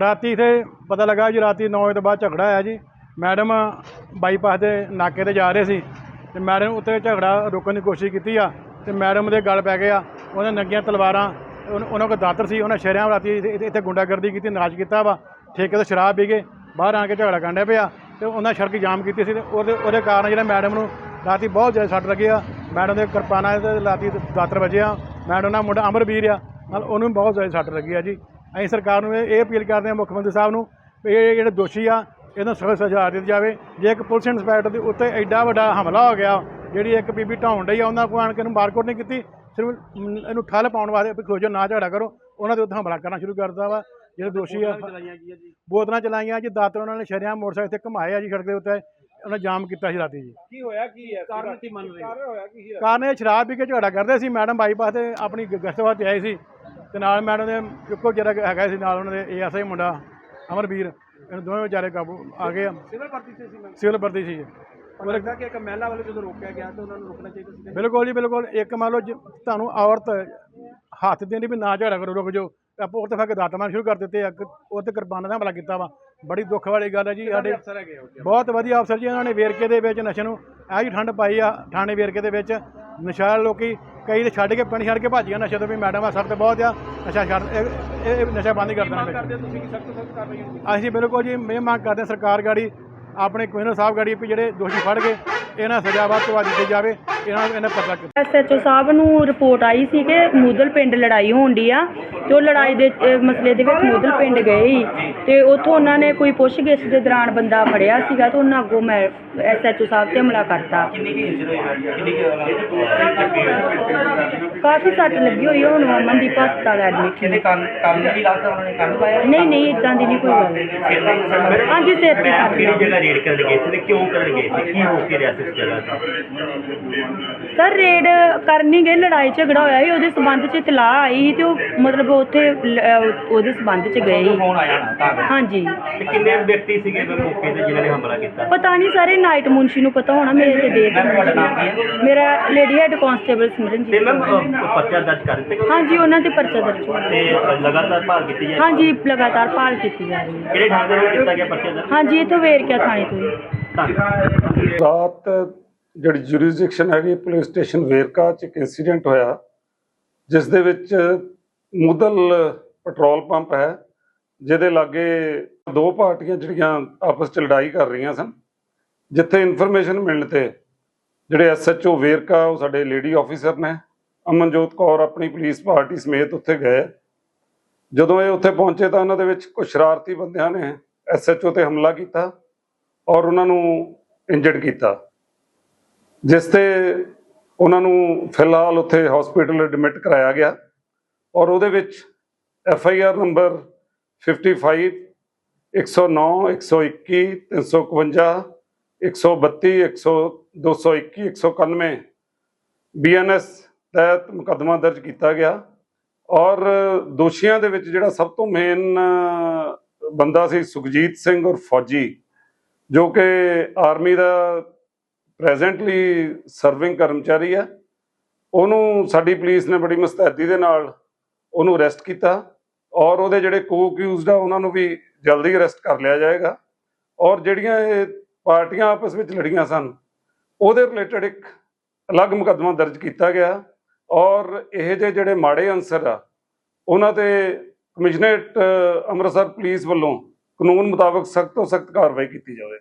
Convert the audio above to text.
ਰਾਤੀ ਇਥੇ ਪਤਾ ਲੱਗਾ ਜੀ, ਰਾਤੀ 9 ਵਜੇ ਤੋਂ ਬਾਅਦ ਝਗੜਾ ਆਇਆ ਜੀ। ਮੈਡਮ ਬਾਈਪਾਸ ਦੇ ਨਾਕੇ ਤੇ ਜਾ ਰਹੇ ਸੀ ਤੇ ਮੈਡਮ ਉੱਤੇ ਝਗੜਾ ਰੋਕਣ ਦੀ ਕੋਸ਼ਿਸ਼ ਕੀਤੀ ਆ ਤੇ ਮੈਡਮ ਦੇ ਗਲ ਪੈ ਗਿਆ ਉਹਨੇ ਨੰਗੀਆਂ ਤਲਵਾਰਾਂ, ਉਹਨਾਂ ਉਹਨਾਂ ਕੋਲ ਦਾਤਰ ਸੀ, ਉਹਨਾਂ ਸ਼ਰਿਆਂ ਰਾਤੀ ਇੱਥੇ- ਗੁੰਡਾਗਰਦੀ ਕੀਤੀ ਨਾਚ ਕੀਤਾ ਵਾ। ਠੇਕੇ ਤੋਂ ਸ਼ਰਾਬ ਪੀ ਕੇ ਬਾਹਰ ਆ ਕੇ ਝਗੜਾ ਕਾਂਡਿਆ ਪਿਆ ਤੇ ਉਹਨਾਂ ਸੜਕ ਜਾਮ ਕੀਤੀ ਸੀ ਤੇ ਉਹਦੇ ਉਹਦੇ ਕਾਰਨ ਜਿਹੜਾ ਮੈਡਮ ਨੂੰ ਰਾਤੀ ਬਹੁਤ ਜ਼ਿਆਦਾ ਸੱਟ ਲੱਗੀ ਆ। ਮੈਡਮ ਦੇ ਕਿਰਪਾਨਾਂ ਤੇ ਰਾਤੀ ਦਾਤਰ ਵੱਜਿਆ ਮੈਡਮ ਦਾ ਮੁੰਡਾ ਅਮਰਵੀਰ ਆ। ਨਾਲ ਉਹਨੂੰ ਵੀ ਬਹੁਤ ਜ਼ਿਆਦਾ ਸੱਟ ਲੱਗੀ ਆ ਜੀ। ਅਸੀਂ ਸਰਕਾਰ ਨੂੰ ਇਹ ਇਹ ਅਪੀਲ ਕਰਦੇ ਹਾਂ ਮੁੱਖ ਮੰਤਰੀ ਸਾਹਿਬ ਨੂੰ ਵੀ ਇਹ ਜਿਹੜੇ ਦੋਸ਼ੀ ਆ ਇਹਨਾਂ ਸਖਤ ਸਜ਼ਾ ਦਿੱਤੀ ਜਾਵੇ। ਜੇ ਇੱਕ ਪੁਲਿਸ ਇੰਸਪੈਕਟਰ ਦੇ ਉੱਤੇ ਐਡਾ ਵੱਡਾ ਹਮਲਾ ਹੋ ਗਿਆ ਜਿਹੜੀ ਇੱਕ ਬੀਬੀ ਢਾਉਣ ਡਈ ਆ ਉਹਨਾਂ ਕੋਲ ਆਣ ਕੇ ਇਹਨੂੰ ਮਾਰਕੁੱਟ ਨਹੀਂ ਕੀਤੀ ਸਿਰਫ ਇਹਨੂੰ ਠੱਲ ਪਾਉਣ ਵਾਸਤੇ ਵੀ ਖਲੋਜੋ ਨਾ ਝਗੜਾ ਕਰੋ ਉਹਨਾਂ ਦੇ ਉੱਤੇ ਹਮਲਾ ਕਰਨਾ ਸ਼ੁਰੂ ਕਰ ਦਿੱਤਾ ਵਾ। ਜਿਹੜੇ ਦੋਸ਼ੀ ਆ ਬੋਤਲਾਂ ਚਲਾਈਆਂ ਜੀ। ਦਾਤਰ ਉਹਨਾਂ ਨੇ ਸ਼ਰਿਆਂ ਮੋਟਰਸਾਈਕਲ ਤੇ ਘੁਮਾਏ ਆ ਜੀ ਸੜਕ ਦੇ ਉੱਤੇ ਉਹਨਾਂ ਜਾਮ ਕੀਤਾ ਸੀ ਰਾਤੀ ਜੀ। ਕੀ ਹੋਇਆ ਕੀ ਹੈ? ਕਾਰਨ ਕੀ ਮੰਨ ਰਹੇ ਕਾਰਨ ਹੋਇਆ ਕੀ ਹੈ ਕਾਰਨ ਇਹ ਸ਼ਰਾਬ ਪੀ ਕੇ ਝਗੜਾ ਕਰਦੇ ਸੀ ਮੈਡਮ ਬਾਈਪਾਸ ਤੇ ਆਪਣੀ ਗ- ਗਸ਼ਤ ਵਾਸਤੇ ਆਏ ਸੀ। ਤੇ ਨਾਲ ਮੈਡਮ ਦੇ ਇੱਕੋ ਜਿਹੜਾ ਹੈਗਾ ਸੀ ਨਾਲ ਉਹਨਾਂ ਦੇ ਏਐਸਆਈ ਮੁੰਡਾ ਅਮਰਵੀਰ ਇਹਨਾਂ ਦੋਵੇਂ ਵਿਚਾਰੇ ਕਾਬੂ ਆ ਗਏ ਆ। ਸਿਵਲ ਭਰਤੀ ਤੇ ਸੀ ਮੈਂ ਸਿਵਲ ਵਰਦੀ ਸੀ ਜੀ। ਪਰ ਲੱਗਦਾ ਕਿ ਇੱਕ ਮਹਿਲਾ ਵਾਲੇ ਜਦੋਂ ਰੋਕਿਆ ਗਿਆ ਤਾਂ ਉਹਨਾਂ ਨੂੰ ਰੁਕਣਾ ਚਾਹੀਦਾ ਸੀ ਬਿਲਕੁਲ ਜੀ ਬਿਲਕੁਲ ਇੱਕ ਮੰਨ ਲਓ ਤੁਹਾਨੂੰ ਔਰਤ ਹੱਥ ਦੇਣੀ ਵੀ ਨਾ ਝਗੜਾ ਕਰੋ ਰੁਕ ਜਾਓ ਤੇ ਆਪਾਂ ਉੱਤੇ ਫਾ ਕੇ ਦਾਤ ਮਾਰਨ ਸ਼ੁਰੂ ਕਰ ਦਿੱਤੇ ਆ ਉਹ ਤੇ ਕਿਰਪਾਨਾਂ ਦਾ ਹਮਲਾ ਕੀਤਾ ਵਾ ਬੜੀ ਦੁੱਖ ਵਾਲੀ ਗੱਲ ਹੈ ਜੀ ਸਾਡੇ ਅਫਸਰ ਹੈਗੇ ਹੋ ਬਹੁਤ ਵਧੀਆ ਅਫਸਰ ਜੀ ਇਹਨਾਂ ਨੇ ਵੇਰਕੇ ਦੇ ਵਿੱਚ ਨਸ਼ੇ ਨੂੰ ਇਹ ਜੀ ਠੰਡ ਪਾਈ ਆ ਥਾਣੇ ਵੇਰਕੇ ਦੇ ਵਿੱਚ ਨਸ਼ਾ ਲੋਕੀ ਕਈ ਤੇ ਛੱਡ ਕੇ ਪਿੰਡ ਛੱਡ ਕੇ ਭੱਜ ਗਏ ਨਸ਼ੇ ਤੋਂ ਵੀ ਮੈਡਮ ਆ ਸਭ ਤੇ ਬਹੁਤ ਆ ਨਸ਼ਾ ਛੱਡ ਇਹ- ਇਹ ਇਹ ਨਸ਼ਾ ਬੰਦ ਹੀ ਕਰ ਦੇਣਾ ਹੋ ਤੁਸੀਂ ਕਿ ਸਖਤ ਸਖਤ ਕਰ ਰਹੀ ਹੋ ਅਸੀਂ ਬਿਲਕੁਲ ਜੀ ਮੈਂ ਮੰਗ ਕਰਦੇ ਹਾਂ ਸਰਕਾਰ ਗਾੜੀ ਆਪਣੇ ਕਮਿਸ਼ਨਰ ਸਾਹਿਬ ਗਾੜੀ ਵੀ ਜਿਹੜੇ ਦੋਸ਼ੀ ਫੜ ਗਏ ਇਹਨਾਂ ਨੂੰ ਸਜ਼ਾ ਵੱਧ ਤੋਂ ਵੱਧ ਦਿੱਤੀ ਜਾਵੇ ਇਹਨਾਂ ਇਹਨਾਂ ਪਤਾ ਕੀਤਾ। ਐਸਐਚਓ ਸਾਹਿਬ ਨੂੰ ਰਿਪੋਰਟ ਆਈ ਸੀ ਕਿ ਮੂਦਲ ਪਿੰਡ ਲੜਾਈ ਹੋਣ ਦੀ ਆ ਤੇ ਉਹ ਲੜਾਈ ਦੇ ਅਹ, ਮਸਲੇ ਦੇ ਵਿੱਚ ਮੂਦਲ ਪਿੰਡ ਗਏ ਸੀ ਤੇ ਉੱਥੋਂ ਉਹਨਾਂ ਨੇ ਕੋਈ ਪੁੱਛਗਿੱਛ ਦੇ ਦੌਰਾਨ ਬੰਦਾ ਫੜਿਆ ਸੀਗਾ ਤੇ ਉਹਨਾਂ ਅੱਗੋਂ ਮੈਂ ਐਸਐਚਓ ਸਾਹਿਬ ਤੇ ਹਮਲਾ ਕਰਤਾ। ਕਾਫੀ ਸੱਟ ਲੱਗੀ ਹੋਈ ਆ, ਹੁਣ ਅਮਨਦੀਪ ਹਸਪਤਾਲ ਐਡਮਿਟ ਕਿਹਦੇ ਕੰਨ ਕੰਨ ਵੀ ਲੱਗਦਾ ਉਹਨਾਂ ਨੇ ਕੰਨ ਪਾਇਆ ਨਹੀਂ ਨਹੀਂ ਇਦਾਂ ਦੀ ਨਹੀਂ ਕੋਈ ਗੱਲ ਹਾਂਜੀ ਸਿਰ ਤੇ ਸੱਟ ਕਿਹੜੀ ਲੱਗੀ। ਜਗ੍ਹਾ ਰੇਡ ਕਰਨ ਗਏ ਸੀ ਤੇ ਕਿਉਂ ਕਰਨ ਗਏ ਸੀ ਕੀ ਹੋ ਕੇ ਰਿਹਾ ਸੀ ਉਸ ਜਗ੍ਹਾ ਤੇ ਸਰ ਰੇਡ ਕਰਨ ਗਏ ਲੜਾਈ ਝਗੜਾ ਹੋਇਆ ਸੀ ਉਹਦੇ ਸਬੰਧ ਚ ਇਤਲਾਹ ਆਈ ਸੀ ਤੇ ਉਹ ਮਤਲਬ ਉੱਥੇ ਲ- ਅਹ ਉਹਦੇ ਸਬੰਧ ਚ ਗਏ ਸੀ ਫੋਨ ਆਇਆ ਨਾ ਤਾਂ ਕਰਕੇ। ਹਾਂਜੀ ਤੇ ਕਿੰਨੇ ਵਿਅਕਤੀ ਸੀਗੇ ਫਿਰ ਮੌਕੇ ਤੇ ਜਿਨ੍ਹਾਂ ਨੇ ਹਮਲਾ ਕੀਤਾ ਪਤਾ ਨਹੀਂ ਸਾਰੇ ਨਾਈਟ ਮੁੰਸ਼ੀ ਨੂੰ ਪਤਾ ਹੋਣਾ ਮੇਰੇ ਤੇ ਦੇ ਮੈਮ, ਤੁਹਾਡਾ ਨਾਮ ਕੀ ਹੈ? ਮੇਰਾ ਲੇਡੀ ਹੈਡ ਕਾਂਸਟੇਬਲ ਤੇ ਸਿਮਰਨਜੀਤ ਮੈਮ ਕੌਰ। ਪਰਚਾ ਦਰਜ ਕਰ ਦਿੱਤੇ? ਹਾਂਜੀ ਉਹਨਾਂ ਤੇ ਪਰਚਾ ਦਰਜ ਹੋਇਆ ਤੇ ਲਗਾਤਾਰ ਭਾਲ ਕੀਤੀ ਜਾਏ ਹਾਂਜੀ ਲਗਾਤਾਰ ਭਾਲ ਕੀਤੀ ਜਾ ਰਹੀ ਹੈ। ਕਿਹੜੇ ਥਾਂ ਦੇ ਵਿੱਚ ਕੀਤਾ ਗਿਆ ਪਰਚਾ ਦਰਜ? ਹਾਂਜੀ ਇਥੋਂ ਵੇਰਕਿਆ ਥਾਣੇ ਤੋਂ ਹੀ ਧੰਨਵਾਦ। ਰਾਤ ਜਿਹੜੀ ਜੁਰਿਸਡਿਕਸ਼ਨ ਹੈਗੀ ਪੁਲਿਸ ਸਟੇਸ਼ਨ ਵੇਰਕਾ ਚ ਇੱਕ ਇਨਸੀਡੈਂਟ ਹੋਇਆ ਜਿਸ ਦੇ ਵਿੱਚ ਮੁਦਲ ਪੈਟਰੋਲ ਪੰਪ ਹੈ ਜਿਹਦੇ ਲਾਗੇ ਦੋ ਪਾਰਟੀਆਂ ਜਿਹੜੀਆਂ ਆਪਸ ਚ ਲੜਾਈ ਕਰ ਰਹੀਆਂ ਸਨ ਜਿੱਥੇ ਇਨਫੋਰਮੇਸ਼ਨ ਮਿਲਣ ਤੇ ਜਿਹੜੇ ਐਸਐਚਓ ਵੇਰਕਾ ਉਹ ਸਾਡੇ ਲੇਡੀ ਆਫੀਸਰ ਨੇ ਅਮਨਜੋਤ ਕੌਰ ਆਪਣੀ ਪੁਲਿਸ ਪਾਰਟੀ ਸਮੇਤ ਉੱਥੇ ਗਏ। ਜਦੋਂ ਇਹ ਉੱਥੇ ਪਹੁੰਚੇ ਤਾਂ ਉਹਨਾਂ ਦੇ ਵਿੱਚ ਕੁਝ ਸ਼ਰਾਰਤੀ ਬੰਦਿਆਂ ਨੇ ਐਸਐਚਓ ਤੇ ਹਮਲਾ ਕੀਤਾ ਔਰ ਉਹਨਾਂ ਨੂੰ ਇੰਜਰਡ ਕੀਤਾ, ਜਿਸ ਤੇ ਉਹਨਾਂ ਨੂੰ ਫਿਲਹਾਲ ਉੱਥੇ ਹਸਪੀਟਲ ਐਡਮਿਟ ਕਰਾਇਆ ਗਿਆ ਔਰ ਉਹਦੇ ਵਿੱਚ F I R number 55 109 121 351 132 100 221 191 BNS ਤਹਿਤ ਮੁਕੱਦਮਾ ਦਰਜ ਕੀਤਾ ਗਿਆ ਔਰ ਦੋਸ਼ੀਆਂ ਦੇ ਵਿੱਚ ਜਿਹੜਾ ਸਭ ਤੋਂ ਮੇਨ ਬੰਦਾ ਸੀ ਸੁਖਜੀਤ ਸਿੰਘ ਔਰ ਫੌਜੀ, ਜੋ ਕਿ ਆਰਮੀ ਦਾ ਪ੍ਰੈਜ਼ੈਂਟਲੀ ਸਰਵਿੰਗ ਕਰਮਚਾਰੀ ਹੈ। ਉਹਨੂੰ ਸਾਡੀ ਪੁਲਿਸ ਨੇ ਬੜੀ ਮੁਸਤੈਦੀ ਦੇ ਨਾਲ ਉਹਨੂੰ ਅਰੈਸਟ ਕੀਤਾ ਔਰ ਉਹਦੇ ਜਿਹੜੇ ਕੋ-ਅਕਿਊਜ਼ਡ ਆ, ਉਹਨਾਂ ਨੂੰ ਵੀ ਜਲਦੀ ਅਰੈਸਟ ਕਰ ਲਿਆ ਜਾਏਗਾ। ਔਰ ਜਿਹੜੀਆਂ ਇਹ ਪਾਰਟੀਆਂ ਆਪਸ ਵਿੱਚ ਲੜੀਆਂ ਸਨ, ਉਹਦੇ ਰਿਲੇਟਡ ਇੱਕ ਅਲੱਗ ਮੁਕੱਦਮਾ ਦਰਜ ਕੀਤਾ ਗਿਆ। ਔਰ ਇਹ ਜਿਹੇ ਜਿਹੜੇ ਮਾੜੇ ਅਨਸਰ ਆ, ਉਹਨਾਂ ਤੇ ਕਮਿਸ਼ਨਰੇਟ ਅੰਮ੍ਰਿਤਸਰ ਪੁਲਿਸ ਵੱਲੋਂ ਕਾਨੂੰਨ ਮੁਤਾਬਕ ਸਖਤ ਤੋਂ ਸਖਤ ਕਾਰਵਾਈ ਕੀਤੀ ਜਾਵੇ।